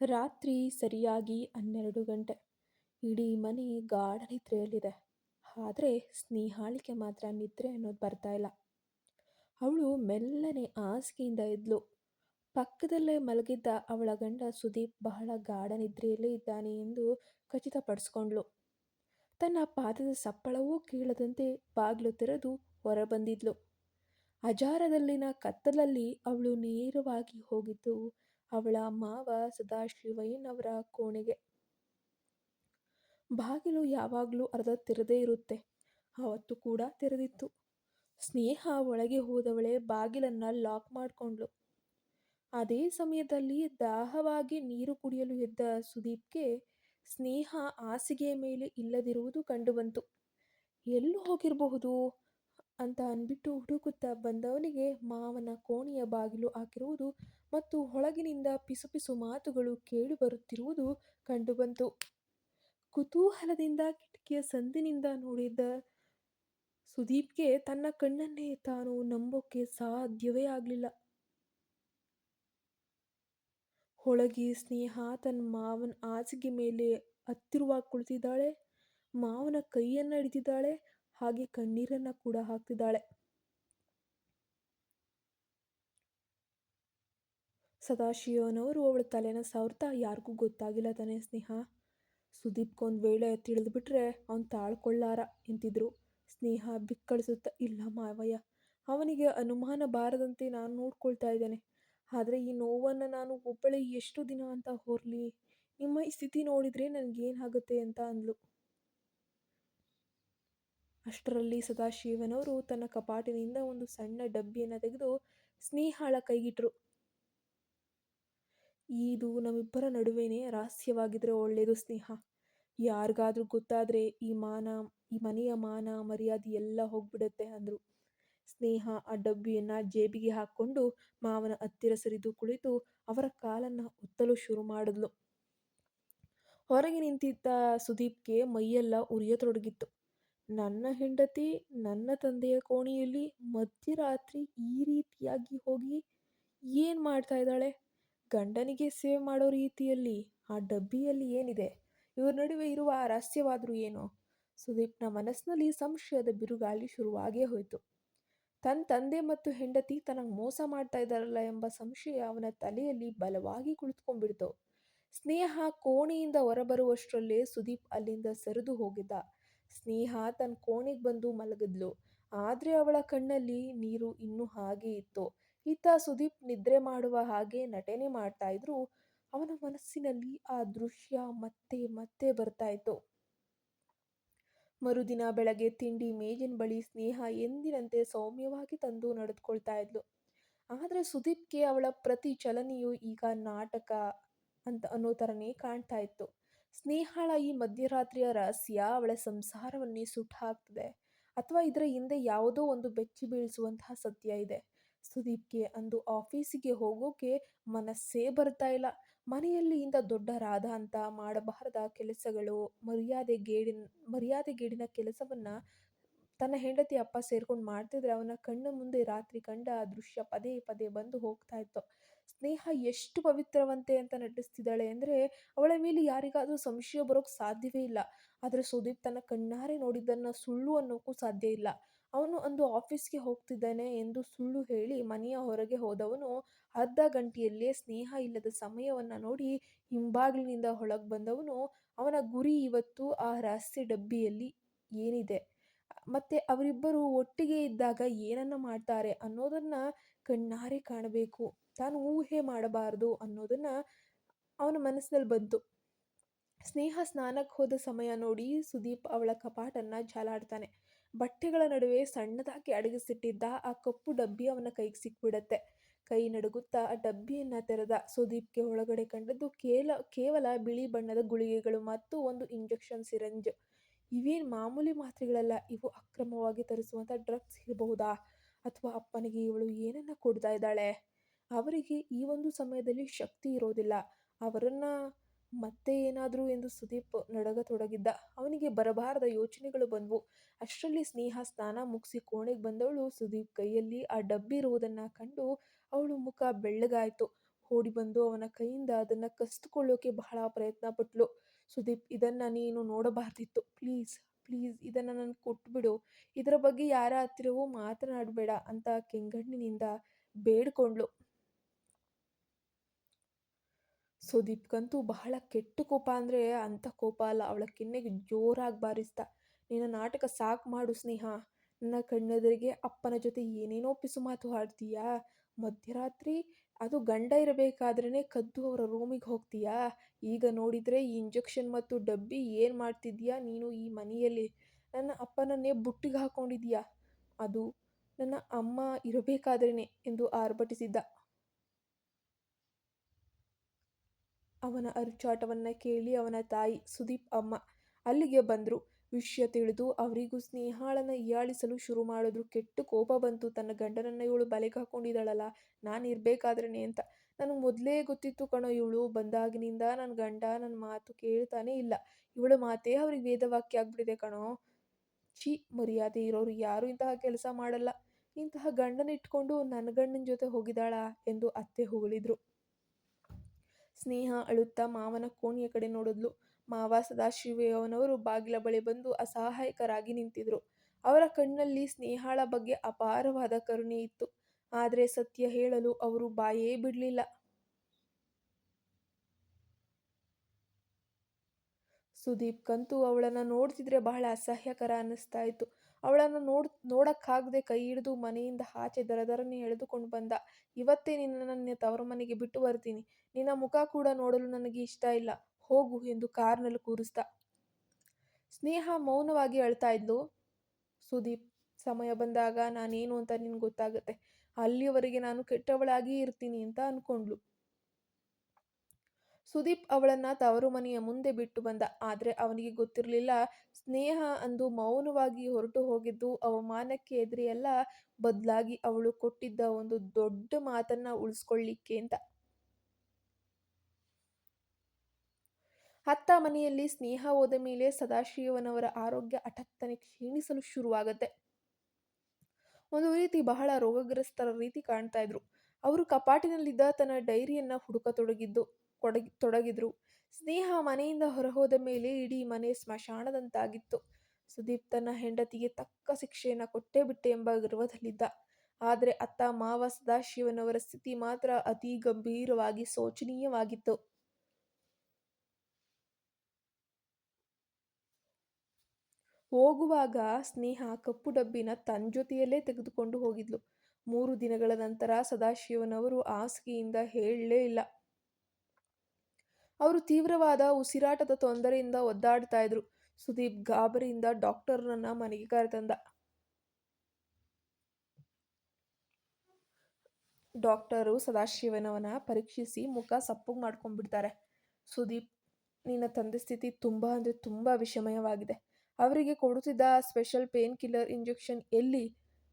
ರಾತ್ರಿ ಸರಿಯಾಗಿ ಹನ್ನೆರಡು ಗಂಟೆ. ಇಡೀ ಮನೆ ಗಾಢ ನಿದ್ರೆಯಲ್ಲಿದೆ. ಆದರೆ ಸ್ನೇಹಾಳಿಕೆ ಮಾತ್ರ ನಿದ್ರೆ ಅನ್ನೋದು ಬರ್ತಾ ಇಲ್ಲ. ಅವಳು ಮೆಲ್ಲನೆ ಹಾಸಿಗೆಯಿಂದ ಎದ್ಲು. ಪಕ್ಕದಲ್ಲೇ ಮಲಗಿದ್ದ ಅವಳ ಗಂಡ ಸುದೀಪ್ ಬಹಳ ಗಾಢ ನಿದ್ರೆಯಲ್ಲೇ ಇದ್ದಾನೆ ಎಂದು ಖಚಿತಪಡಿಸ್ಕೊಂಡ್ಳು. ತನ್ನ ಪಾದದ ಸಪ್ಪಳವೂ ಕೇಳದಂತೆ ಬಾಗಿಲು ತೆರೆದು ಹೊರಬಂದಿದ್ಲು. ಅಜಾರದಲ್ಲಿನ ಕತ್ತಲಲ್ಲಿ ಅವಳು ನೇರವಾಗಿ ಹೋಗಿದ್ದು ಅವಳ ಮಾವ ಸದಾಶಿವಯ್ಯನವರ ಕೋಣೆಗೆ. ಬಾಗಿಲು ಯಾವಾಗಲೂ ಅರ್ಧ ತೆರೆದೇ ಇರುತ್ತೆ. ಅವತ್ತು ಕೂಡ ತೆರೆದಿತ್ತು. ಸ್ನೇಹ ಒಳಗೆ ಹೋದವಳೆ ಬಾಗಿಲನ್ನ ಲಾಕ್ ಮಾಡ್ಕೊಂಡ್ಳು. ಅದೇ ಸಮಯದಲ್ಲಿ ದಾಹವಾಗಿ ನೀರು ಕುಡಿಯಲು ಎದ್ದ ಸುದೀಪ್ಗೆ ಸ್ನೇಹ ಹಾಸಿಗೆಯ ಮೇಲೆ ಇಲ್ಲದಿರುವುದು ಕಂಡುಬಂತು. ಎಲ್ಲೂ ಹೋಗಿರಬಹುದು ಅಂತ ಅಂದ್ಬಿಟ್ಟು ಹುಡುಕುತ್ತಾ ಬಂದವನಿಗೆ ಮಾವನ ಕೋಣೆಯ ಬಾಗಿಲು ಹಾಕಿರುವುದು ಮತ್ತು ಒಳಗಿನಿಂದ ಪಿಸುಪಿಸು ಮಾತುಗಳು ಕೇಳಿಬರುತ್ತಿರುವುದು ಕಂಡುಬಂತು. ಕುತೂಹಲದಿಂದ ಕಿಟಕಿಯ ಸಂದಿನಿಂದ ನೋಡಿದ ಸುದೀಪ್ಗೆ ತನ್ನ ಕಣ್ಣನ್ನೇ ತಾನು ನಂಬೋಕೆ ಸಾಧ್ಯವೇ ಆಗಲಿಲ್ಲ ಒಳಗೆ ಸ್ನೇಹ ತನ್ನ ಮಾವನ ಹಾಸಿಗೆ ಮೇಲೆ ಹತ್ತಿರವಾಗಿ ಕುಳಿತಿದ್ದಾಳೆ. ಮಾವನ ಕೈಯನ್ನು ಹಿಡಿದಿದ್ದಾಳೆ. ಹಾಗೆ ಕಣ್ಣೀರನ್ನ ಕೂಡ ಹಾಕ್ತಿದ್ದಾಳೆ. ಸದಾಶಿವಯ್ಯನವರು ಅವಳ ತಲೆನ ಸವರ್ತಾ, ಯಾರಿಗೂ ಗೊತ್ತಾಗಿಲ್ಲ ತಾನೇ ಸ್ನೇಹ? ಸುದೀಪ್ಗೊಂದು ವೇಳೆ ತಿಳಿದುಬಿಟ್ರೆ ಅವ್ನು ತಾಳ್ಕೊಳ್ಳಾರ ಎಂತಿದ್ರು. ಸ್ನೇಹ ಬಿಕ್ಕಳಿಸುತ್ತಾ, ಇಲ್ಲ ಮಾವಯ್ಯ. ಅವನಿಗೆ ಅನುಮಾನ ಬಾರದಂತೆ ನಾನು ನೋಡ್ಕೊಳ್ತಾ ಇದ್ದೇನೆ. ಆದರೆ ಈ ನೋವನ್ನು ನಾನು ಒಬ್ಬಳೆ ಎಷ್ಟು ದಿನ ಅಂತ ಹೋರ್ಲಿ ನಿಮ್ಮ ಈ ಸ್ಥಿತಿ ನೋಡಿದ್ರೆ ನನಗೇನಾಗುತ್ತೆ ಅಂತ ಅಂದ್ಲು. ಅಷ್ಟರಲ್ಲಿ ಸದಾಶಿವನವರು ತನ್ನ ಕಪಾಟಿನಿಂದ ಒಂದು ಸಣ್ಣ ಡಬ್ಬಿಯನ್ನು ತೆಗೆದು ಸ್ನೇಹಾಳ ಕೈಗಿಟ್ರು. ಇದು ನಮ್ಮಿಬ್ಬರ ನಡುವೆನೇ ರಹಸ್ಯವಾಗಿದ್ದರೆ ಒಳ್ಳೆಯದು ಸ್ನೇಹ. ಯಾರಿಗಾದರೂ ಗೊತ್ತಾದರೆ ಈ ಮಾನ, ಈ ಮನೆಯ ಮಾನ, ಮರ್ಯಾದೆ ಎಲ್ಲ ಹೋಗ್ಬಿಡುತ್ತೆ ಅಂದರು ಸ್ನೇಹ ಆ ಡಬ್ಬಿಯನ್ನು ಜೇಬಿಗೆ ಹಾಕ್ಕೊಂಡು ಮಾವನ ಹತ್ತಿರ ಸರಿದು ಕುಳಿತು ಅವರ ಕಾಲನ್ನ ಒತ್ತಲು ಶುರು ಮಾಡಿದ್ಲು. ಹೊರಗೆ ನಿಂತಿದ್ದ ಸುದೀಪ್ಗೆ ಮೈಯೆಲ್ಲ ಉರಿಯತೊಡಗಿತ್ತು. ನನ್ನ ಹೆಂಡತಿ, ನನ್ನ ತಂದೆಯ ಕೋಣೆಯಲ್ಲಿ ಮಧ್ಯರಾತ್ರಿ ಈ ರೀತಿಯಾಗಿ ಹೋಗಿ ಏನು ಮಾಡ್ತಾ ಇದ್ದಾಳೆ? ಗಂಡನಿಗೆ ಸೇವೆ ಮಾಡೋ ರೀತಿಯಲ್ಲಿ ಆ ಡಬ್ಬಿಯಲ್ಲಿ ಏನಿದೆ? ಇವರ ನಡುವೆ ಇರುವ ಆ ರಹಸ್ಯವಾದರೂ ಏನು? ಸುದೀಪ್ನ ಮನಸ್ಸಿನಲ್ಲಿ ಸಂಶಯದ ಬಿರುಗಾಳಿ ಶುರುವಾಗೇ ಹೋಯಿತು ತನ್ನ ತಂದೆ ಮತ್ತು ಹೆಂಡತಿ ತನಗೆ ಮೋಸ ಮಾಡ್ತಾ ಇದ್ದಾರಲ್ಲ ಎಂಬ ಸಂಶಯ ಅವನ ತಲೆಯಲ್ಲಿ ಬಲವಾಗಿ ಕುಳಿತುಕೊಂಡ್ಬಿಡ್ತು. ಸ್ನೇಹ ಕೋಣೆಯಿಂದ ಹೊರಬರುವಷ್ಟರಲ್ಲೇ ಸುದೀಪ್ ಅಲ್ಲಿಂದ ಸರಿದು ಹೋಗಿದ್ದ. ಸ್ನೇಹ ತನ್ನ ಕೋಣೆಗೆ ಬಂದು ಮಲಗಿದ್ಲು. ಆದರೆ ಅವಳ ಕಣ್ಣಲ್ಲಿ ನೀರು ಇನ್ನೂ ಹಾಗೆ ಇತ್ತು. ಇತ್ತ ಸುದೀಪ್ ನಿದ್ರೆ ಮಾಡುವ ಹಾಗೆ ನಟನೆ ಮಾಡ್ತಾ ಇದ್ರು ಅವನ ಮನಸ್ಸಿನಲ್ಲಿ ಆ ದೃಶ್ಯ ಮತ್ತೆ ಮತ್ತೆ ಬರ್ತಾ ಇತ್ತು. ಮರುದಿನ ಬೆಳಗ್ಗೆ ತಿಂಡಿ ಮೇಜಿನ ಬಳಿ ಸ್ನೇಹ ಎಂದಿನಂತೆ ಸೌಮ್ಯವಾಗಿ ತಂದು ನಡೆದುಕೊಳ್ತಾ ಇದ್ಲು. ಆದರೆ ಸುದೀಪ್ಗೆ ಅವಳ ಪ್ರತಿ ಚಲನೆಯು ಈಗ ನಾಟಕ ಅಂತ ಅನ್ನೋ ತರನೇ ಕಾಣ್ತಾ ಇತ್ತು. ಸ್ನೇಹಳ ಈ ಮಧ್ಯರಾತ್ರಿಯ ರಹಸ್ಯ ಅವಳ ಸಂಸಾರವನ್ನೇ ಸುಟ್ಟು ಹಾಕ್ತಿದೆ ಅಥವಾ ಇದರ ಹಿಂದೆ ಯಾವುದೋ ಒಂದು ಬೆಚ್ಚಿ ಬೀಳಿಸುವಂತಹ ಸತ್ಯ ಇದೆ. ಸುದೀಪ್ಗೆ ಅಂದು ಆಫೀಸಿಗೆ ಹೋಗೋಕೆ ಮನಸ್ಸೇ ಬರ್ತಾ ಇಲ್ಲ. ಮನೆಯಲ್ಲಿ ಇಂದ ದೊಡ್ಡ ಅಂತ ಮಾಡಬಾರದ ಕೆಲಸಗಳು, ಮರ್ಯಾದೆ ಗೇಡಿನ ಮರ್ಯಾದೆ ಗೇಡಿನ ಕೆಲಸವನ್ನ ತನ್ನ ಹೆಂಡತಿ ಅಪ್ಪ ಸೇರ್ಕೊಂಡು ಮಾಡ್ತಿದ್ರೆ ಅವನ ಕಣ್ಣ ಮುಂದೆ ರಾತ್ರಿ ಕಂಡ ದೃಶ್ಯ ಪದೇ ಪದೇ ಬಂದು ಹೋಗ್ತಾ ಇತ್ತು. ಸ್ನೇಹ ಎಷ್ಟು ಪವಿತ್ರವಂತೆ ಅಂತ ನಟಿಸ್ತಿದ್ದಾಳೆ ಅಂದ್ರೆ ಅವಳ ಮೇಲೆ ಯಾರಿಗಾದರೂ ಸಂಶಯ ಬರೋಕ್ ಸಾಧ್ಯವೇ ಇಲ್ಲ. ಆದ್ರೆ ಸುದೀಪ್ ತನ್ನ ಕಣ್ಣಾರೆ ನೋಡಿದ್ದನ್ನು ಸುಳ್ಳು ಅನ್ನೋಕ್ಕೂ ಸಾಧ್ಯ ಇಲ್ಲ. ಅವನು ಅಂದು ಆಫೀಸ್ಗೆ ಹೋಗ್ತಿದ್ದಾನೆ ಎಂದು ಸುಳ್ಳು ಹೇಳಿ ಮನೆಯ ಹೊರಗೆ ಹೋದವನು ಅರ್ಧ ಗಂಟೆಯಲ್ಲೇ ಸ್ನೇಹ ಇಲ್ಲದ ಸಮಯವನ್ನ ನೋಡಿ ಹಿಂಬಾಗಿಲಿನಿಂದ ಹೊಳಗೆ ಬಂದವನು, ಅವನ ಗುರಿ ಇವತ್ತು ಆ ರಹಸ್ಯ ಡಬ್ಬಿಯಲ್ಲಿ ಏನಿದೆ ಮತ್ತೆ ಅವರಿಬ್ಬರು ಒಟ್ಟಿಗೆ ಇದ್ದಾಗ ಏನನ್ನ ಮಾಡ್ತಾರೆ ಅನ್ನೋದನ್ನ ಕಣ್ಣಾರೆ ಕಾಣಬೇಕು ತಾನು ಊಹೆ ಮಾಡಬಾರದು ಅನ್ನೋದನ್ನ ಅವನ ಮನಸ್ಸಿನಲ್ಲಿ ಬಂತು. ಸ್ನೇಹ ಸ್ನಾನಕ್ಕೆ ಹೋದ ಸಮಯ ನೋಡಿ ಸುದೀಪ್ ಅವಳ ಕಪಾಟನ್ನ ಜಾಲಾಡ್ತಾನೆ. ಬಟ್ಟೆಗಳ ನಡುವೆ ಸಣ್ಣದಾಗಿ ಅಡಗಿಸಿಟ್ಟಿದ್ದ ಆ ಕಪ್ಪು ಡಬ್ಬಿ ಅವನ ಕೈಗೆ ಸಿಕ್ಬಿಡತ್ತೆ. ಕೈ ನಡುಗುತ್ತಾ ಆ ಡಬ್ಬಿಯನ್ನ ತೆರೆದ. ಸುದೀಪ್ಗೆ ಒಳಗಡೆ ಕಂಡದ್ದು ಕೇಲ, ಕೇವಲ ಬಿಳಿ ಬಣ್ಣದ ಗುಳಿಗೆಗಳು ಮತ್ತು ಒಂದು ಇಂಜೆಕ್ಷನ್ ಸಿರಂಜ್ ಇವೇನು ಮಾಮೂಲಿ ಮಾತ್ರೆಗಳಲ್ಲ, ಇವು ಅಕ್ರಮವಾಗಿ ತರಿಸುವಂತ ಡ್ರಗ್ಸ್ ಇರಬಹುದಾ ಅಥವಾ ಅಪ್ಪನಿಗೆ ಇವಳು ಏನನ್ನ ಕೊಡ್ತಾ ಇದ್ದಾಳೆ? ಅವರಿಗೆ ಈ ಒಂದು ಸಮಯದಲ್ಲಿ ಶಕ್ತಿ ಇರೋದಿಲ್ಲ. ಅವರನ್ನ ಮತ್ತೆ ಏನಾದರೂ ಎಂದು ಸುದೀಪ್ ನಡಗತೊಡಗಿದ್ದ. ಅವನಿಗೆ ಬರಬಾರದ ಯೋಚನೆಗಳು ಬಂದವು. ಅಷ್ಟರಲ್ಲಿ ಸ್ನೇಹ ಸ್ನಾನ ಮುಗಿಸಿ ಕೋಣೆಗೆ ಬಂದವಳು ಸುದೀಪ್ ಕೈಯಲ್ಲಿ ಆ ಡಬ್ಬಿ ಇರುವುದನ್ನು ಕಂಡು ಅವಳು ಮುಖ ಬೆಳ್ಳಗಾಯಿತು. ಓಡಿ ಬಂದು ಅವನ ಕೈಯಿಂದ ಅದನ್ನು ಕಸಿದುಕೊಳ್ಳೋಕೆ ಬಹಳ ಪ್ರಯತ್ನ ಪಟ್ಲು. ಸುದೀಪ್, ಇದನ್ನು ನೀನು ನೋಡಬಾರ್ದಿತ್ತು. ಪ್ಲೀಸ್ ಪ್ಲೀಸ್ ಇದನ್ನು ನನಗೆ ಕೊಟ್ಬಿಡು. ಇದರ ಬಗ್ಗೆ ಯಾರ ಹತ್ತಿರವೂ ಮಾತನಾಡಬೇಡ ಅಂತ ಕೆಂಗಣ್ಣಿನಿಂದ ಬೇಡ್ಕೊಂಡ್ಳು. ಸುದೀಪ್ಗಂತೂ ಬಹಳ ಕೆಟ್ಟ ಕೋಪ ಅಂದರೆ ಅಂಥ ಕೋಪ ಅಲ್ಲ. ಅವಳ ಕಿನ್ನೆಗೆ ಜೋರಾಗಿ ಬಾರಿಸ್ದ. ನಿನ್ನ ನಾಟಕ ಸಾಕು ಮಾಡು ಸ್ನೇಹ. ನನ್ನ ಕಣ್ಣೆದುರಿಗೆ ಅಪ್ಪನ ಜೊತೆ ಏನೇನೋ ಪಿಸು ಮಾತು ಆಡ್ತೀಯಾ ಮಧ್ಯರಾತ್ರಿ ಅದು ಗಂಡ ಇರಬೇಕಾದ್ರೇ ಕದ್ದು ಅವರ ರೂಮಿಗೆ ಹೋಗ್ತೀಯಾ? ಈಗ ನೋಡಿದರೆ ಈ ಇಂಜೆಕ್ಷನ್ ಮತ್ತು ಡಬ್ಬಿ ಏನು ಮಾಡ್ತಿದ್ಯಾ ನೀನು ಈ ಮನೆಯಲ್ಲಿ? ನನ್ನ ಅಪ್ಪನನ್ನೇ ಬುಟ್ಟಿಗೆ ಹಾಕೊಂಡಿದ್ಯಾ ಅದು ನನ್ನ ಅಮ್ಮ ಇರಬೇಕಾದ್ರೇ ಎಂದು ಆರ್ಭಟಿಸಿದ್ದ. ಅವನ ಅರಚಾಟವನ್ನು ಕೇಳಿ ಅವನ ತಾಯಿ ಸುದೀಪ್ ಅಮ್ಮ ಅಲ್ಲಿಗೆ ಬಂದರು. ವಿಷಯ ತಿಳಿದು ಅವರಿಗೂ ಸ್ನೇಹಾಳನ ಹೀಯಾಳಿಸಲು ಶುರು ಮಾಡಿದ್ರು. ಕೆಟ್ಟು ಕೋಪ ಬಂತು. ತನ್ನ ಗಂಡನನ್ನ ಇವಳು ಬಲೆಗೆ ಹಾಕೊಂಡಿದ್ದಾಳಲ್ಲ, ನಾನು ಇರಬೇಕಾದ್ರೇ ಅಂತ. ನನಗೆ ಮೊದಲೇ ಗೊತ್ತಿತ್ತು ಕಣೋ ಇವಳು. ಬಂದಾಗಿನಿಂದ ನನ್ನ ಗಂಡ ನನ್ನ ಮಾತು ಕೇಳ್ತಾನೆ ಇಲ್ಲ. ಇವಳ ಮಾತೇ ಅವ್ರಿಗೆ ವೇದವಾಕ್ಯ ಆಗ್ಬಿಟ್ಟಿದೆ ಕಣೋ. ಛೀ, ಮರ್ಯಾದೆ ಇರೋರು ಯಾರು ಇಂತಹ ಕೆಲಸ ಮಾಡಲ್ಲ. ಇಂತಹ ಗಂಡನ ಇಟ್ಕೊಂಡು ನನ್ನ ಗಂಡನ ಜೊತೆ ಹೋಗಿದ್ದಾಳಾ ಎಂದು ಅತ್ತೆ ಹೊಗಳಿದ್ರು. ಸ್ನೇಹ, ಅಳುತ್ತಾ ಮಾವನ ಕೋಣೆಯ ಕಡೆ ನೋಡಿದ್ಲು ಮಾವ ಸದಾಶಿವಯ್ಯನವರು ಬಾಗಿಲ ಬಳಿ ಬಂದು ಅಸಹಾಯಕರಾಗಿ ನಿಂತಿದ್ರು. ಅವರ ಕಣ್ಣಲ್ಲಿ ಸ್ನೇಹಾಳ ಬಗ್ಗೆ ಅಪಾರವಾದ ಕರುಣೆ ಇತ್ತು. ಆದರೆ ಸತ್ಯ ಹೇಳಲು ಅವರು ಬಾಯೇ ಬಿಡಲಿಲ್ಲ. ಸುದೀಪ್ ಕಂತು ಅವಳನ್ನು ನೋಡ್ತಿದ್ರೆ ಬಹಳ ಅಸಹ್ಯಕರ ಅನ್ನಿಸ್ತಾ ಇತ್ತು. ಅವಳನ್ನು ನೋಡ್, ನೋಡಕ್ಕಾಗದೆ ಕೈ ಹಿಡಿದು ಮನೆಯಿಂದ ಆಚೆ ದರದರನ್ನೇ ಎಳೆದುಕೊಂಡು ಬಂದ, ಇವತ್ತೇ ನಿನ್ನ ನನ್ನ ತವರ ಮನೆಗೆ ಬಿಟ್ಟು ಬರ್ತೀನಿ. ನಿನ್ನ ಮುಖ ಕೂಡ ನೋಡಲು ನನಗೆ ಇಷ್ಟ ಇಲ್ಲ. ಹೋಗು ಎಂದು ಕಾರ್ನಲ್ಲಿ ಕೂರಿಸ್ದ. ಸ್ನೇಹ ಮೌನವಾಗಿ ಅಳ್ತಾ ಇದ್ಲು. ಸುದೀಪ್, ಸಮಯ ಬಂದಾಗ ನಾನೇನು ಅಂತ ನಿನ್ಗೆ ಗೊತ್ತಾಗುತ್ತೆ. ಅಲ್ಲಿಯವರೆಗೆ ನಾನು ಕೆಟ್ಟವಳಾಗಿಯೇ ಇರ್ತೀನಿ ಅಂತ ಅನ್ಕೊಂಡ್ಲು ಸುದೀಪ್ ಅವಳನ್ನ ತವರು ಮನೆಯ ಮುಂದೆ ಬಿಟ್ಟು ಬಂದ. ಆದರೆ ಅವನಿಗೆ ಗೊತ್ತಿರಲಿಲ್ಲ. ಸ್ನೇಹ ಅಂದು ಮೌನವಾಗಿ ಹೊರಟು ಹೋಗಿದ್ದು ಅವಮಾನಕ್ಕೆ ಎದುರಿಯೆಲ್ಲ, ಬದಲಾಗಿ ಅವಳು ಕೊಟ್ಟಿದ್ದ ಒಂದು ದೊಡ್ಡ ಮಾತನ್ನ ಉಳಿಸ್ಕೊಳ್ಳಿಕ್ಕೆ ಅಂತ. ಅತ್ತ ಮನೆಯಲ್ಲಿ ಸ್ನೇಹ ಹೋದ ಮೇಲೆ ಸದಾಶಿವನವರ ಆರೋಗ್ಯ ಹಠಾತ್ತನೆ ಕ್ಷೀಣಿಸಲು ಶುರುವಾಗತ್ತೆ. ಒಂದು ರೀತಿ ಬಹಳ ರೋಗಗ್ರಸ್ತರ ರೀತಿ ಕಾಣ್ತಾ ಇದ್ರು. ಅವರು ಕಪಾಟಿನಲ್ಲಿದ್ದ ತನ್ನ ಡೈರಿಯನ್ನ ಹುಡುಕತೊಡಗಿದ್ದು ಕೊಡಗಿ, ತೊಡಗಿದ್ರು. ಸ್ನೇಹ ಮನೆಯಿಂದ ಹೊರಹೋದ ಮೇಲೆ ಇಡೀ ಮನೆ ಸ್ಮಶಾನದಂತಾಗಿತ್ತು. ಸುದೀಪ್ ತನ್ನ ಹೆಂಡತಿಗೆ ತಕ್ಕ ಶಿಕ್ಷೆಯನ್ನ ಕೊಟ್ಟೇ ಬಿಟ್ಟೆ ಎಂಬ ಗರ್ವದಲ್ಲಿದ್ದ. ಆದರೆ ಅತ್ತ ಮಾವ ಸದಾಶಿವನವರ ಸ್ಥಿತಿ ಮಾತ್ರ ಅತಿ ಗಂಭೀರವಾಗಿ ಶೋಚನೀಯವಾಗಿತ್ತು. ಹೋಗುವಾಗ ಸ್ನೇಹ ಕಪ್ಪು ಡಬ್ಬಿನ ತನ್ನ ಜೊತೆಯಲ್ಲೇ ತೆಗೆದುಕೊಂಡು ಹೋಗಿದ್ಲು. ಮೂರು ದಿನಗಳ ನಂತರ ಸದಾಶಿವನವರು ಹಾಸಿಗೆಯಿಂದ ಹೇಳಲೇ ಇಲ್ಲ. ಅವರು ತೀವ್ರವಾದ ಉಸಿರಾಟದ ತೊಂದರೆಯಿಂದ ಒದ್ದಾಡ್ತಾ ಇದ್ರು. ಸುದೀಪ್ ಗಾಬರಿಯಿಂದ ಡಾಕ್ಟರ್ನನ್ನ ಮನೆಗೆ ಕರೆತಂದ. ಡಾಕ್ಟರು ಸದಾಶಿವನವನ ಪರೀಕ್ಷಿಸಿ ಮುಖ ಸಪ್ಪು ಮಾಡ್ಕೊಂಡ್ಬಿಡ್ತಾರೆ. ಸುದೀಪ್, ನಿನ್ನ ತಂದೆ ಸ್ಥಿತಿ ತುಂಬ ಅಂದರೆ ತುಂಬ ವಿಷಮಯವಾಗಿದೆ. ಅವರಿಗೆ ಕೊಡುತ್ತಿದ್ದ ಸ್ಪೆಷಲ್ ಪೇನ್ ಕಿಲ್ಲರ್ ಇಂಜೆಕ್ಷನ್ ಎಲ್ಲಿ?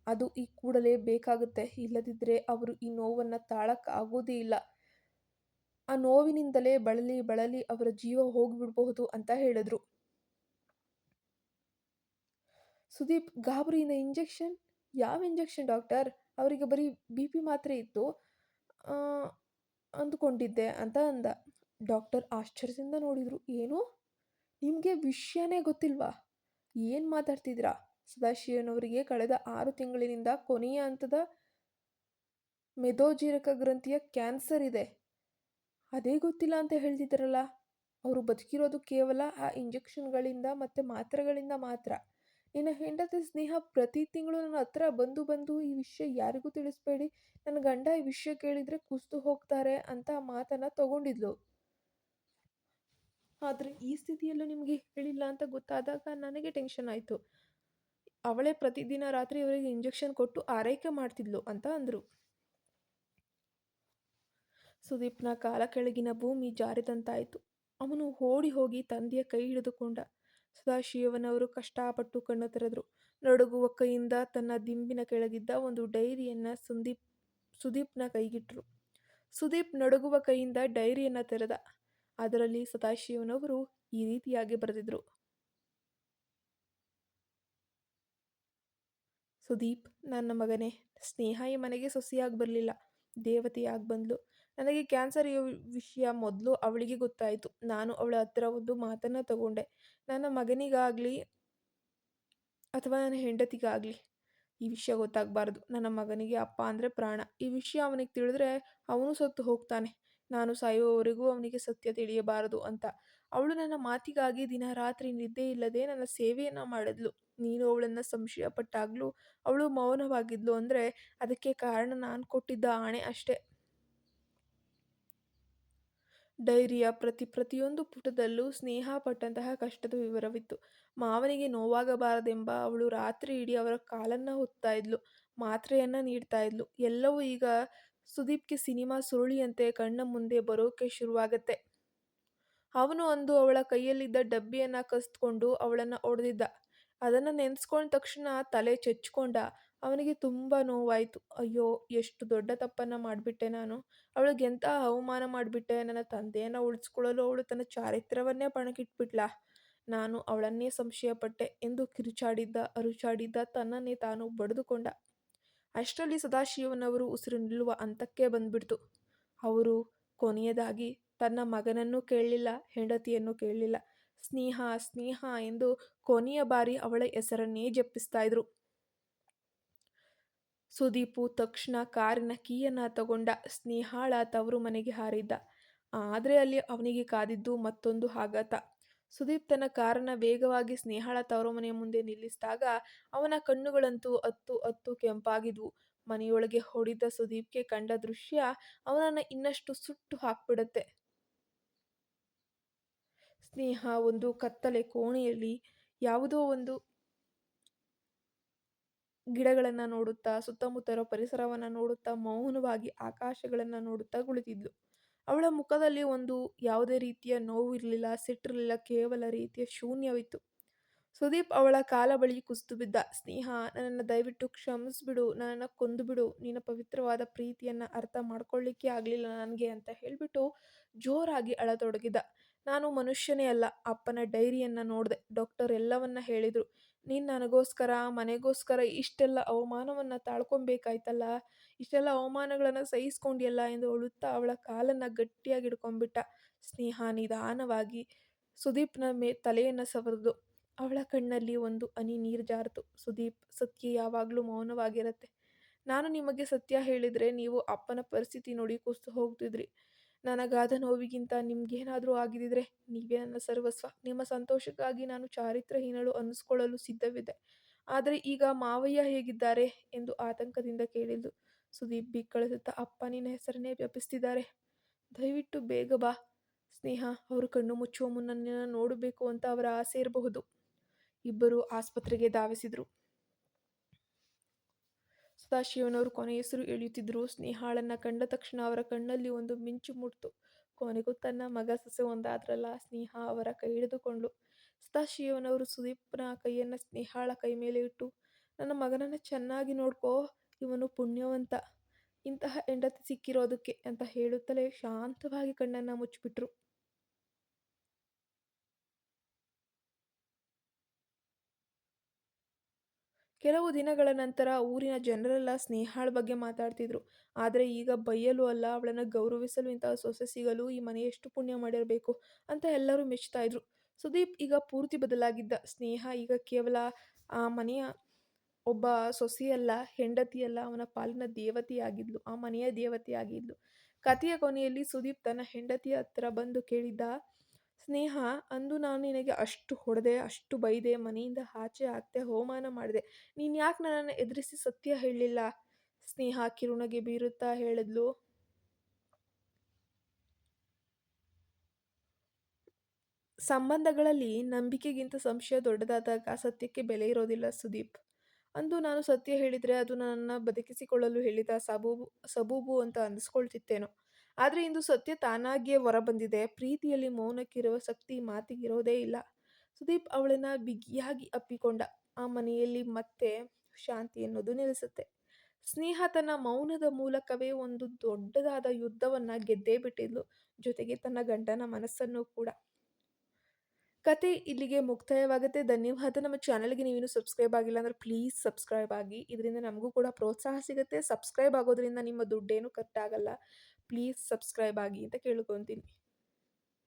ಅದು ಈ ಕೂಡಲೇ ಬೇಕಾಗುತ್ತೆ. ಇಲ್ಲದಿದ್ದರೆ ಅವರು ಈ ನೋವನ್ನು ತಾಳಕ್ಕಾಗೋದೇ ಇಲ್ಲ. ಆ ನೋವಿನಿಂದಲೇ ಬಳಲಿ ಬಳಲಿ ಅವರ ಜೀವ ಹೋಗಿಬಿಡಬಹುದು ಅಂತ ಹೇಳಿದ್ರು. ಸುದೀಪ್, ಗಾಬರಿಯಿಂದ ಇಂಜೆಕ್ಷನ್ ಯಾವ ಇಂಜೆಕ್ಷನ್ ಡಾಕ್ಟರ್ ಅವರಿಗೆ ಬರೀ ಬಿ ಪಿ ಮಾತ್ರೆ ಇತ್ತು. ಅಂದುಕೊಂಡಿದ್ದೆ ಅಂತ ಅಂದ. ಡಾಕ್ಟರ್ ಆಶ್ಚರ್ಯದಿಂದ ನೋಡಿದ್ರು, ಏನು? ನಿಮಗೆ ವಿಷಯನೇ ಗೊತ್ತಿಲ್ವಾ? ಏನು ಮಾತಾಡ್ತಿದ್ದೀರಾ ಸದಾಶಿವನವರಿಗೆ ಕಳೆದ ಆರು ತಿಂಗಳಿನಿಂದ ಕೊನೆಯ ಹಂತದ ಮೆದೋಜೀರಕ ಗ್ರಂಥಿಯ ಕ್ಯಾನ್ಸರ್ ಇದೆ. ಅದೇ ಗೊತ್ತಿಲ್ಲ ಅಂತ ಹೇಳ್ತಿದ್ದಾರಲ್ಲ ಅವರು ಬದುಕಿರೋದು ಕೇವಲ ಆ ಇಂಜೆಕ್ಷನ್ಗಳಿಂದ ಮತ್ತು ಮಾತ್ರೆಗಳಿಂದ ಮಾತ್ರ. ನಿನ್ನ ಹೆಂಡತಿ ಸ್ನೇಹ ಪ್ರತಿ ತಿಂಗಳು ನನ್ನ ಹತ್ರ ಬಂದು ಬಂದು ಈ ವಿಷಯ ಯಾರಿಗೂ ತಿಳಿಸ್ಬೇಡಿ. ನನ್ನ ಗಂಡ ಈ ವಿಷಯ ಕೇಳಿದರೆ ಕುಸಿದು ಹೋಗ್ತಾರೆ ಅಂತ ಮಾತನ್ನು ತಗೊಂಡಿದ್ಲು. ಆದರೆ ಈ ಸ್ಥಿತಿಯಲ್ಲೂ ನಿಮಗೆ ಹೇಳಿಲ್ಲ ಅಂತ ಗೊತ್ತಾದಾಗ ನನಗೆ ಟೆನ್ಷನ್ ಆಯಿತು. ಅವಳೇ ಪ್ರತಿದಿನ ರಾತ್ರಿ ಅವರಿಗೆ ಇಂಜೆಕ್ಷನ್ ಕೊಟ್ಟು ಆರೈಕೆ ಮಾಡ್ತಿದ್ಲು ಅಂತ ಅಂದರು. ಸುದೀಪ್ನ ಕಾಲ ಕೆಳಗಿನ ಭೂಮಿ ಜಾರಿದಂತಾಯಿತು. ಅವನು ಓಡಿ ಹೋಗಿ ತಂದೆಯ ಕೈ ಹಿಡಿದುಕೊಂಡ. ಸದಾಶಿವನವರು ಕಷ್ಟಪಟ್ಟು ಕಣ್ಣು ತೆರೆದರು. ನಡುಗುವ ಕೈಯಿಂದ ತನ್ನ ದಿಂಬಿನ ಕೆಳಗಿದ್ದ ಒಂದು ಡೈರಿಯನ್ನು ಸುದೀಪ್, ಸುದೀಪ್ನ ಕೈಗಿಟ್ರು. ಸುದೀಪ್ ನಡುಗುವ ಕೈಯಿಂದ ಡೈರಿಯನ್ನು ತೆರೆದ. ಅದರಲ್ಲಿ ಸದಾಶಿವನವರು ಈ ರೀತಿಯಾಗಿ ಬರೆದಿದ್ರು ಸುದೀಪ್, ನನ್ನ ಮಗನೇ, ಸ್ನೇಹ ಈ ಮನೆಗೆ ಸೊಸೆಯಾಗಿ ಬರಲಿಲ್ಲ ದೇವತೆಯಾಗಿ ಬಂದ್ಲು ನನಗೆ ಕ್ಯಾನ್ಸರ್ ಇರೋ ವಿಷಯ ಮೊದಲು ಅವಳಿಗೆ ಗೊತ್ತಾಯಿತು. ನಾನು ಅವಳ ಹತ್ರ ಒಂದು ಮಾತನ್ನ ತಗೊಂಡೆ. ನನ್ನ ಮಗನಿಗಾಗಲಿ ಅಥವಾ ನನ್ನ ಹೆಂಡತಿಗಾಗ್ಲಿ ಈ ವಿಷಯ ಗೊತ್ತಾಗಬಾರ್ದು. ನನ್ನ ಮಗನಿಗೆ ಅಪ್ಪ ಅಂದರೆ ಪ್ರಾಣ. ಈ ವಿಷಯ ಅವನಿಗೆ ತಿಳಿದ್ರೆ ಅವನು ಸತ್ತು ಹೋಗ್ತಾನೆ. ನಾನು ಸಾಯುವವರೆಗೂ ಅವನಿಗೆ ಸತ್ಯ ತಿಳಿಯಬಾರದು ಅಂತ. ಅವಳು ನನ್ನ ಮಾತಿಗಾಗಿ ದಿನ ರಾತ್ರಿ ನಿದ್ದೆ ಇಲ್ಲದೆ ನನ್ನ ಸೇವೆಯನ್ನ ಮಾಡಿದ್ಲು ನೀನು ಅವಳನ್ನ ಸಂಶಯ ಪಟ್ಟಾಗ್ಲೂ ಅವಳು ಮೌನವಾಗಿದ್ಲು ಅಂದ್ರೆ ಅದಕ್ಕೆ ಕಾರಣ ನಾನು ಕೊಟ್ಟಿದ್ದ ಆಣೆ ಅಷ್ಟೇ. ಡೈರಿಯ ಪ್ರತಿ ಪ್ರತಿಯೊಂದು ಪುಟದಲ್ಲೂ ಸ್ನೇಹ ಪಟ್ಟಂತಹ ಕಷ್ಟದ ವಿವರವಿತ್ತು. ಮಾವನಿಗೆ ನೋವಾಗಬಾರದೆಂಬ ಅವಳು ರಾತ್ರಿ ಇಡೀ ಅವರ ಕಾಲನ್ನ ಹೊತ್ತಾ ಇದ್ಲು. ಮಾತ್ರೆಯನ್ನ ನೀಡ್ತಾ ಇದ್ಲು. ಎಲ್ಲವೂ ಈಗ ಸುದೀಪ್ಗೆ ಸಿನಿಮಾ ಸುರುಳಿಯಂತೆ ಕಣ್ಣ ಮುಂದೆ ಬರೋಕೆ ಶುರುವಾಗತ್ತೆ. ಅವನು ಅಂದು ಅವಳ ಕೈಯಲ್ಲಿದ್ದ ಡಬ್ಬಿಯನ್ನು ಕಸ್ತ್ಕೊಂಡು ಅವಳನ್ನ ಒಡೆದಿದ್ದ ಅದನ್ನ ನೆನೆಸ್ಕೊಂಡ ತಕ್ಷಣ ತಲೆ ಚೆಚ್ಕೊಂಡ. ಅವನಿಗೆ ತುಂಬಾ ನೋವಾಯ್ತು. ಅಯ್ಯೋ, ಎಷ್ಟು ದೊಡ್ಡ ತಪ್ಪನ್ನ ಮಾಡಿಬಿಟ್ಟೆ ನಾನು. ಅವಳಿಗೆ ಅವಳಿಗೆಂತಹ ಅವಮಾನ ಮಾಡಿಬಿಟ್ಟೆ ನನ್ನ ತಂದೆಯನ್ನ ಉಳಿಸ್ಕೊಳ್ಳಲು ಅವಳು ತನ್ನ ಚಾರಿತ್ರ್ಯವನ್ನೇ ಪಣಕ್ಕಿಟ್ಬಿಟ್ಳಾ? ನಾನು ಅವಳನ್ನೇ ಸಂಶಯಪಟ್ಟೆ ಎಂದು ಕಿರುಚಾಡಿದ್ದ, ಅರುಚಾಡಿದ್ದ ತನ್ನನ್ನೇ ತಾನು ಬಡಿದುಕೊಂಡ. ಅಷ್ಟ್ರಲ್ಲಿ ಸದಾಶಿವನವರು ಉಸಿರು ನಿಲ್ಲುವ ಹಂತಕ್ಕೆ ಬಂದ್ಬಿಡ್ತು. ಅವರು ಕೊನೆಯದಾಗಿ, ತನ್ನ ಮಗನನ್ನು ಕೇಳಲಿಲ್ಲ, ಹೆಂಡತಿಯನ್ನು ಕೇಳಲಿಲ್ಲ ಸ್ನೇಹ ಸ್ನೇಹ ಎಂದು ಕೊನೆಯ ಬಾರಿ ಅವಳ ಹೆಸರನ್ನೇ ಜಪಿಸ್ತಾ ಇದ್ರು. ಸುದೀಪು ತಕ್ಷಣ ಕಾರಿನ ಕೀಯನ್ನು ತಗೊಂಡ ಸ್ನೇಹಾಳ ತವರು ಮನೆಗೆ ಹಾರಿದ್ದ. ಆದರೆ ಅಲ್ಲಿ ಅವನಿಗೆ ಕಾದಿದ್ದು ಮತ್ತೊಂದು ಆಘಾತ. ಸುದೀಪ್ ತನ್ನ ಕಾರನ್ನ ವೇಗವಾಗಿ ಸ್ನೇಹಾಳ ತವರುಮನೆಯ ಮುಂದೆ ನಿಲ್ಲಿಸಿದಾಗ ಅವನ ಕಣ್ಣುಗಳಂತೂ ಅತ್ತು ಅತ್ತು ಕೆಂಪಾಗಿದ್ವು. ಮನೆಯೊಳಗೆ ಹೊಡಿದ ಸುದೀಪ್ಗೆ ಕಂಡ ದೃಶ್ಯ ಅವನನ್ನ ಇನ್ನಷ್ಟು ಸುಟ್ಟು ಹಾಕ್ಬಿಡತ್ತೆ. ಸ್ನೇಹ ಒಂದು ಕತ್ತಲೆ ಕೋಣೆಯಲ್ಲಿ ಯಾವುದೋ ಒಂದು ಗಿಡಗಳನ್ನ ನೋಡುತ್ತಾ, ಸುತ್ತಮುತ್ತಲ ಪರಿಸರವನ್ನು ನೋಡುತ್ತಾ, ಮೌನವಾಗಿ ಆಕಾಶಗಳನ್ನು ನೋಡುತ್ತಾ ಕುಳಿತಿದ್ಲು. ಅವಳ ಮುಖದಲ್ಲಿ ಒಂದು ಯಾವುದೇ ರೀತಿಯ ನೋವಿರ್ಲಿಲ್ಲ, ಸಿಟ್ಟಿರಲಿಲ್ಲ ಕೇವಲ ರೀತಿಯ ಶೂನ್ಯವಿತ್ತು. ಸುದೀಪ್ ಅವಳ ಕಾಲ ಬಳಿ ಕುಸಿದು ಬಿದ್ದ. ಸ್ನೇಹ ನನ್ನನ್ನು ದಯವಿಟ್ಟು ಕ್ಷಮಿಸ್ಬಿಡು. ನನ್ನನ್ನು ಕೊಂದುಬಿಡು. ನಿನ್ನ ಪವಿತ್ರವಾದ ಪ್ರೀತಿಯನ್ನು ಅರ್ಥ ಮಾಡ್ಕೊಳ್ಳಿಕ್ಕೆ ಆಗಲಿಲ್ಲ ನನಗೆ ಅಂತ ಹೇಳಿಬಿಟ್ಟು ಜೋರಾಗಿ ಅಳತೊಡಗಿದ್ದ ನಾನು ಮನುಷ್ಯನೇ ಅಲ್ಲ. ಅಪ್ಪನ ಡೈರಿಯನ್ನು ನೋಡಿದೆ ಡಾಕ್ಟರ್ ಎಲ್ಲವನ್ನ ಹೇಳಿದ್ರು. ನೀನ್ ನನಗೋಸ್ಕರ, ಮನೆಗೋಸ್ಕರ ಇಷ್ಟೆಲ್ಲ ಅವಮಾನವನ್ನ ತಾಳ್ಕೊಬೇಕಾಯ್ತಲ್ಲ. ಇಷ್ಟೆಲ್ಲ ಅವಮಾನಗಳನ್ನ ಸಹಿಸ್ಕೊಂಡಿಯಲ್ಲ ಎಂದು ಅಳುತ್ತಾ ಅವಳ ಕಾಲನ್ನ ಗಟ್ಟಿಯಾಗಿ ಹಿಡ್ಕೊಂಡ್ಬಿಟ್ಟ. ಸ್ನೇಹ ನಿಧಾನವಾಗಿ ಸುದೀಪ್ನ ಮೇ ತಲೆಯನ್ನು ಸವರಿದು ಅವಳ ಕಣ್ಣಲ್ಲಿ ಒಂದು ಹನಿ ನೀರು ಜಾರಿತು. ಸುದೀಪ್, ಸತ್ಯ ಯಾವಾಗಲೂ ಮೌನವಾಗಿರತ್ತೆ. ನಾನು ನಿಮಗೆ ಸತ್ಯ ಹೇಳಿದ್ರೆ ನೀವು ಅಪ್ಪನ ಪರಿಸ್ಥಿತಿ ನೋಡಿ ಕುಸ್ತು ಹೋಗ್ತಿದ್ರಿ. ನನಗಾದ ನೋವಿಗಿಂತ ನಿಮ್ಗೇನಾದರೂ ಆಗಿದ್ದಿದ್ರೆ ನೀವೇ ನನ್ನ ಸರ್ವಸ್ವ. ನಿಮ್ಮ ಸಂತೋಷಕ್ಕಾಗಿ ನಾನು ಚಾರಿತ್ರಹೀನಳು ಅನ್ನಿಸ್ಕೊಳ್ಳಲು ಸಿದ್ಧವಿದೆ ಆದರೆ ಈಗ ಮಾವಯ್ಯ ಹೇಗಿದ್ದಾರೆ ಎಂದು ಆತಂಕದಿಂದ ಕೇಳಿದ್ದು ಸುದೀಪ್ ಬಿಕ್ಕಳಿಸುತ್ತಾ, ಅಪ್ಪ, ನಿನ್ನ ಹೆಸರನ್ನೇ ಜಪಿಸ್ತಿದ್ದಾರೆ. ದಯವಿಟ್ಟು ಬೇಗ ಬಾ. ಸ್ನೇಹ, ಅವರು ಕಣ್ಣು ಮುಚ್ಚುವ ಮುನ್ನ ನೋಡ್ಬೇಕು ಅಂತ ಅವರ ಆಸೆ ಇರಬಹುದು ಇಬ್ಬರು ಆಸ್ಪತ್ರೆಗೆ ಧಾವಿಸಿದ್ರು. ಸದಾಶಿವನವರು ಹೆಸರು ಎಳೆಯುತ್ತಿದ್ದರು ಸ್ನೇಹಾಳನ್ನ ಕಂಡ ತಕ್ಷಣ ಅವರ ಕಣ್ಣಲ್ಲಿ ಒಂದು ಮಿಂಚು ಮುಟ್ತು ಕೊನೆಗೂ ತನ್ನ ಮಗ ಸೊಸೆ ಒಂದಾದ್ರಲ್ಲ. ಸ್ನೇಹ ಅವರ ಕೈ ಹಿಡಿದುಕೊಂಡು ಸದಾಶಿವನವರು ಸುದೀಪ್ನ ಕೈಯನ್ನ ಸ್ನೇಹಾಳ ಕೈಮೇಲೆ ಇಟ್ಟು, ನನ್ನ ಮಗನನ್ನ ಚೆನ್ನಾಗಿ ನೋಡ್ಕೋ. ಇವನು ಪುಣ್ಯವಂತ. ಇಂತಹ ಹೆಂಡತಿ ಸಿಕ್ಕಿರೋದಕ್ಕೆ ಅಂತ ಹೇಳುತ್ತಲೇ ಶಾಂತವಾಗಿ ಕಣ್ಣನ್ನ ಮುಚ್ಬಿಟ್ರು. ಕೆಲವು ದಿನಗಳ ನಂತರ ಊರಿನ ಜನರೆಲ್ಲ ಸ್ನೇಹಾಳ ಬಗ್ಗೆ ಮಾತಾಡ್ತಿದ್ರು. ಆದರೆ ಈಗ ಬೈಯಲು ಅಲ್ಲ, ಅವಳನ್ನು ಗೌರವಿಸಲು ಇಂತಹ ಸೊಸೆ ಸಿಗಲು ಈ ಮನೆ ಎಷ್ಟು ಪುಣ್ಯ ಮಾಡಿರಬೇಕು ಅಂತ ಎಲ್ಲರೂ ಮೆಚ್ತಾ ಇದ್ರು. ಸುದೀಪ್ ಈಗ ಪೂರ್ತಿ ಬದಲಾಗಿದ್ದ. ಸ್ನೇಹ ಈಗ ಕೇವಲ ಆ ಮನೆಯ ಒಬ್ಬ ಸೊಸೆಯಲ್ಲ, ಹೆಂಡತಿಯಲ್ಲ, ಅವನ ಪಾಲಿನ ದೇವತೆಯಾಗಿದ್ಲು. ಆ ಮನೆಯ ದೇವತೆಯಾಗಿದ್ಲು. ಕಥೆಯ ಕೊನೆಯಲ್ಲಿ ಸುದೀಪ್ ತನ್ನ ಹೆಂಡತಿಯ ಹತ್ರ ಬಂದು ಕೇಳಿದ್ದ, ಸ್ನೇಹ ಅಂದು ನಾನು ನಿನಗೆ ಅಷ್ಟು ಹೊಡೆದೆ, ಅಷ್ಟು ಬೈದೆ, ಮನೆಯಿಂದ ಆಚೆ ಹಾಕ್ದೆ, ಅವಮಾನ ಮಾಡಿದೆ ನೀನ್ಯಾಕ್ ನನ್ನ ಎದುರಿಸಿ ಸತ್ಯ ಹೇಳಲಿಲ್ಲ ಸ್ನೇಹ ಕಿರುಣಗೆ ಬೀರುತ್ತಾ ಹೇಳಿದ್ಲು. ಸಂಬಂಧಗಳಲ್ಲಿ ನಂಬಿಕೆಗಿಂತ ಸಂಶಯ ದೊಡ್ಡದಾದಾಗ ಸತ್ಯಕ್ಕೆ ಬೆಲೆ ಇರೋದಿಲ್ಲ ಸುದೀಪ್. ಅಂದು ನಾನು ಸತ್ಯ ಹೇಳಿದ್ರೆ ಅದು ನನ್ನ ಬದುಕಿಸಿಕೊಳ್ಳಲು ಹೇಳಿದ ಸಬೂಬು ಸಬೂಬು ಅಂತ ಅನ್ಸ್ಕೊಳ್ತಿತ್ತೇನೋ. ಆದ್ರೆ ಇಂದು ಸತ್ಯ ತಾನಾಗಿಯೇ ಹೊರಬಂದಿದೆ. ಪ್ರೀತಿಯಲ್ಲಿ ಮೌನಕ್ಕಿರುವ ಶಕ್ತಿ ಮಾತಿಗಿರೋದೇ ಇಲ್ಲ. ಸುದೀಪ್ ಅವಳನ್ನು ಬಿಗಿಯಾಗಿ ಅಪ್ಪಿಕೊಂಡ. ಆ ಮನೆಯಲ್ಲಿ ಮತ್ತೆ ಶಾಂತಿ ಎನ್ನುವುದು ನೆಲೆಸುತ್ತೆ ಸ್ನೇಹ ತನ್ನ ಮೌನದ ಮೂಲಕವೇ ಒಂದು ದೊಡ್ಡದಾದ ಯುದ್ಧವನ್ನ ಗೆದ್ದೇ ಬಿಟ್ಟಿದ್ಲು. ಜೊತೆಗೆ ತನ್ನ ಗಂಡನ ಮನಸ್ಸನ್ನು ಕೂಡ. ಕತೆ ಇಲ್ಲಿಗೆ ಮುಕ್ತಾಯವಾಗುತ್ತೆ ಧನ್ಯವಾದ. ನಮ್ಮ ಚಾನಲ್ಗೆ ನೀವೇನು ಸಬ್ಸ್ಕ್ರೈಬ್ ಆಗಿಲ್ಲ ಅಂದ್ರೆ ಪ್ಲೀಸ್ ಸಬ್ಸ್ಕ್ರೈಬ್ ಆಗಿ. ಇದರಿಂದ ನಮಗೂ ಕೂಡ ಪ್ರೋತ್ಸಾಹ ಸಿಗುತ್ತೆ ಸಬ್ಸ್ಕ್ರೈಬ್ ಆಗೋದ್ರಿಂದ ನಿಮ್ಮ ದುಡ್ಡೇನು ಖರ್ಚಾಗಲ್ಲ. ಪ್ಲೀಸ್ ಸಬ್ಸ್ಕ್ರೈಬ್ ಆಗಿ ಅಂತ ಕೇಳ್ಕೊತೀನಿ.